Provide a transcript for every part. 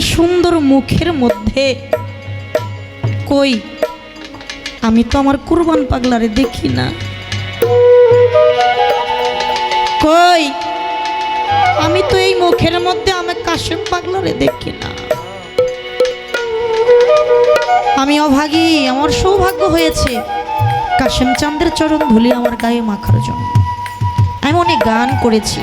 এই সুন্দর মুখের মধ্যে কই? আমি তো আমার কুরবান পাগলারে দেখি না। কই? আমি তো এই মুখের মধ্যে আমি কাশেম পাগলারে দেখি না। আমি অভাগী, আমার সৌভাগ্য হয়েছে। কাশেম চাঁদের চরণ ধুলি আমার গায়ে মাখার জন্য। আমি অনেক গান করেছি।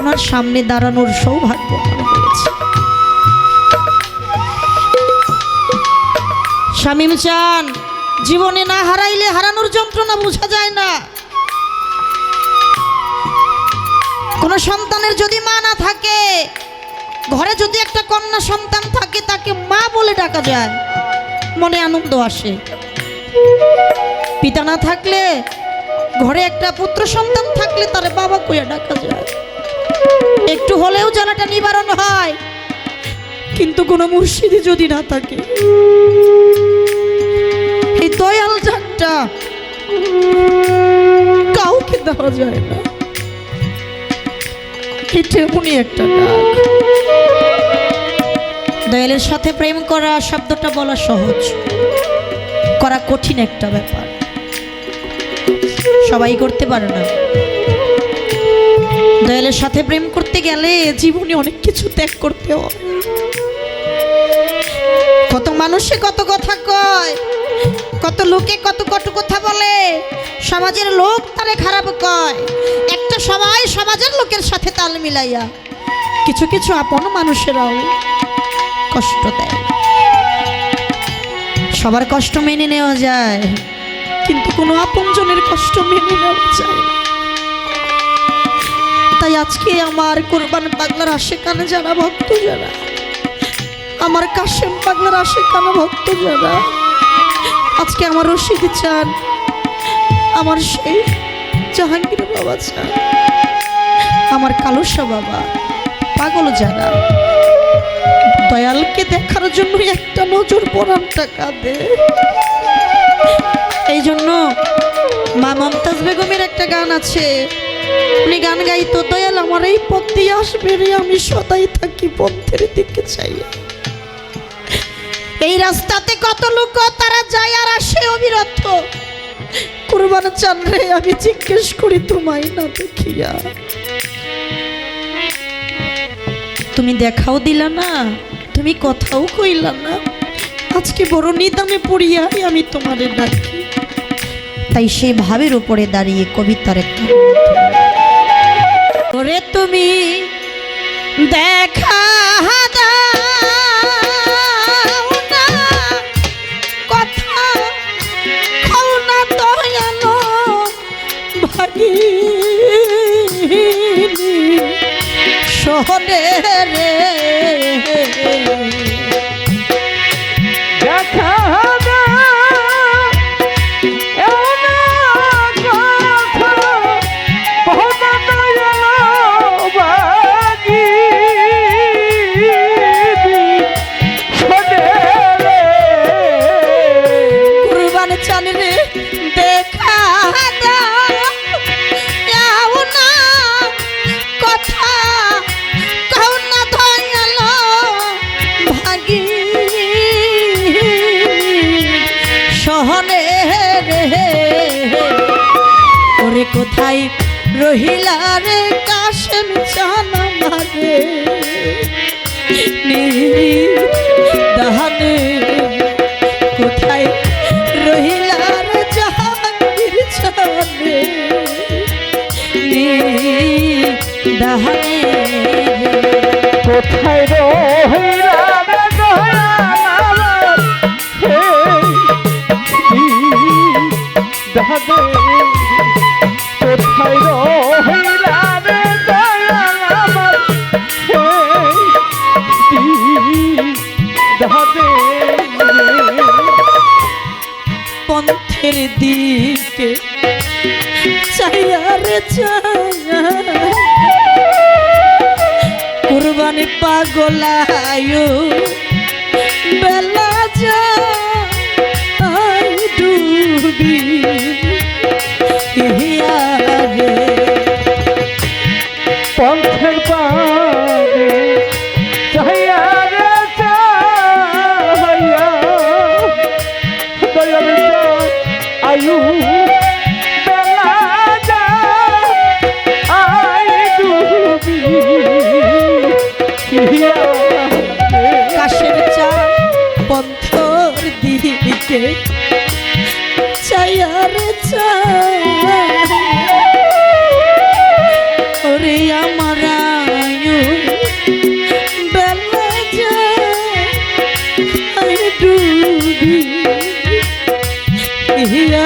ওনার সামনে দাঁড়ানোর সৌভাগ্য শামিম চান জীবনে না হারাইলে হারানোর যন্ত্রণা বোঝা যায় না। কোনো সন্তানের যদি মা না থাকে, ঘরে যদি একটা কন্যা সন্তান থাকে, তাকে মা বলে ডাকা যায়। মনে আনন্দ আসে। পিতা না থাকলে, ঘরে একটা পুত্র সন্তান থাকলে তার বাবা কইয়া ডাকা যায়। একটু হলেও জ্বালাটা নিবারণ হয়। কিন্তু কোনো মুর্শিদি যদি না থাকে, এই দয়াল ডাকটা কাউকে দেওয়া যায় না। একটা দয়ালের সাথে প্রেম করা শব্দটা বলা সহজ। করা কঠিন একটা ব্যাপার। সবাই করতে পারে না। দয়ালের সাথে প্রেম করতে গেলে জীবনে অনেক কিছু ত্যাগ করতে হয়। কত মানুষে কত কথা কয়, কত লোকে কত কত কথা বলে, সমাজের লোক তারে খারাপ কয়। একটা সবাই সমাজের লোকের সাথে তাল মিলাইয়া কিছু কিছু আপন মানুষেরাও কষ্ট দেয়। সবার কষ্ট মেনে নেওয়া যায়, কিন্তু কোনো আপনজনের কষ্ট মেনে নেওয়া যায় না। তাই আজকে আমার কোরবান পাগলার আশেকানে যারা, ভক্ত যারা, আমার কাশেম পাগলার আশেকানে ভক্ত যারা, আজকে আমার রশিদ চান, আমার সেই জাহাঙ্গীর বাবা চান, আমার কালুসা বাবা, পাগল যারা, দয়ালকে দেখার জন্য একটা নজর পরানটা কাঁদে। এই জন্য মা মমতাজ বেগমের একটা গান আছে উনি গান গাইতো, দয়াল আমার এই পথ আসবে রে, আমি সদাই থাকি পথের দিকে চাই এই রাস্তাতে কত লোক, তারা যায় আর আসে অবিরত। কুরবান চান রে, আমি জিজ্ঞেস করি, তোমায় না দেখিয়া। তুমি দেখাও দিলা না, তুমি কথাও কইলা না। আজকে বড় নিদামে পড়িয়াই আমি তোমারে ডাকি। তাই সেই ভাবের উপরে দাঁড়িয়ে কবিতার একটা তুমি দেখা কোথায় রহিলা রে কাশেম জানা মারে? দাহানে কোথায় রহিলার জাহাঙ্গীর ছানে দাহানে কোথায় রহিলা কুরবানি পাগলায়ু বেলা যায় ডুবি হিয়া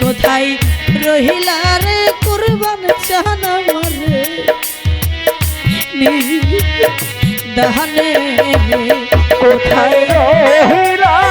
কোথায় রহিলা রে কুরবান চাহানা মরে কোথায় রহিলা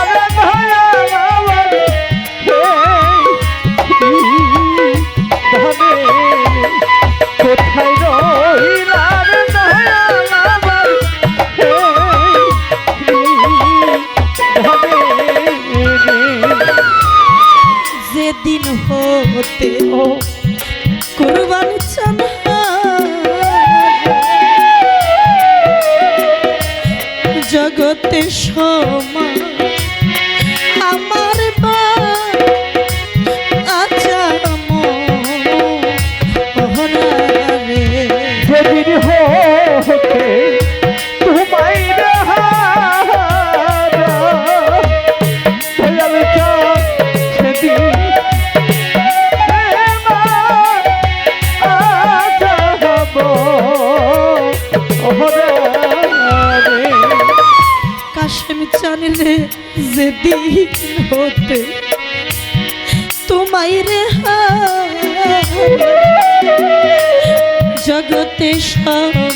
করতেও কুরবানি চান জগতে সব দিন হতে তোমায় রে জগতে সব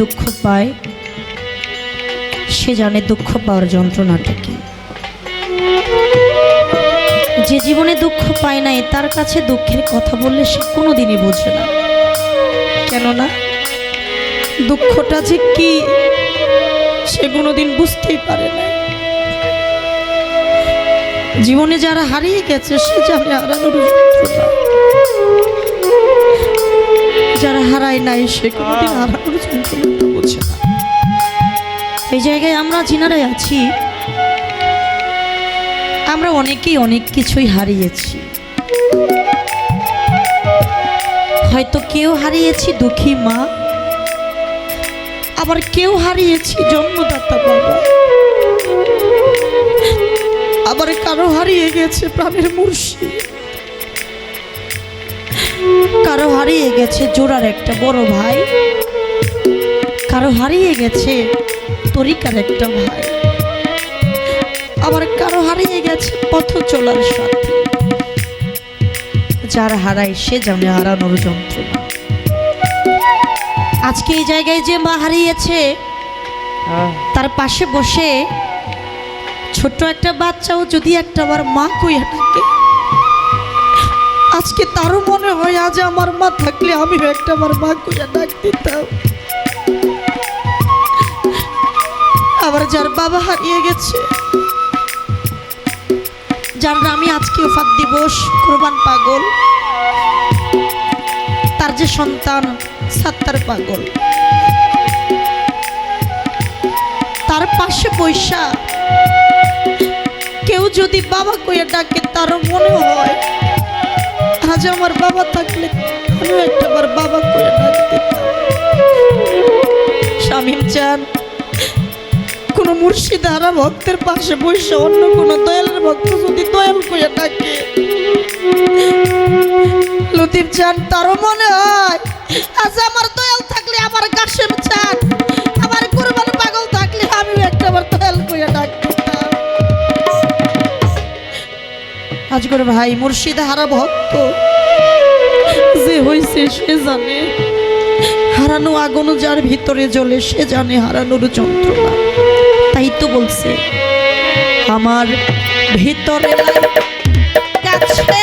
দুঃখ পায়, সে জানে দুঃখ পাওয়ার যন্ত্রণাটা কি। যে জীবনে দুঃখ পায় নাই, তার কাছে দুঃখের কথা বললে সে কোনোদিনই বোঝে না। কেননা দুঃখটা যে কি, সে কোনোদিন বুঝতেই পারে না জীবনে যারা হারিয়ে গেছে, সে জানে হারানোর যারা হারায় নাই, সে কোনোদিন হারানোর না। এই জায়গায় আমরা যিনারাই আছি, আমরা অনেকেই অনেক কিছুই হারিয়েছি। হয়তো কেউ হারিয়েছি দুঃখী মা, আবার কেউ হারিয়েছি জন্মদাতা বাবা। আবার কারও হারিয়ে গেছে প্রাণের মুর্শি কারও হারিয়ে গেছে জোড়ার একটা বড় ভাই। কারও হারিয়ে গেছে তরিকার একটা ভাই। আবার কারও হারিয়ে গেছে পথ চলার সাথে। যার হারায় সে জানে হারানোর যন্ত্রণা। আজকে এই জায়গায় যে মা হারিয়েছে তার পাশে বসে ছোট্ট একটা বাচ্চাও যদি একটা আবার মা কইয়া থাকে আজকে তারও মনে হয় আজ আমার মা থাকলে আমি একটা আমার মা কইয়া ডাক দিতাম। আবার যার বাবা হারিয়ে গেছে, যার নামে আজকে ওফাত দিবস, কোরবান পাগল, তার যে সন্তান সাত্তার পাগল। তার পাশে পয়সা, কেউ যদি বাবা কইয়া ডাকে তারও মনে হয় আজ আমার বাবা থাকলে আমি একটা বার বাবা করে ডাক দিতাম। শামিম চান, কোনো মুর্শিদারা ভক্তের পাশে বসে অন্য কোনো দয়ালের ভক্ত যদি দয়াল করে ডাকে। লতিফ চান, তারও মনে হয় ভাই মুর্শিদ হারা ভক্ত। যে হইছে সে জানে। হারানো আগুন যার ভিতরে জ্বলে, সে জানে হারানোর যন্ত্রণা। তাই তো বলছে, আমার ভিতরে কাছে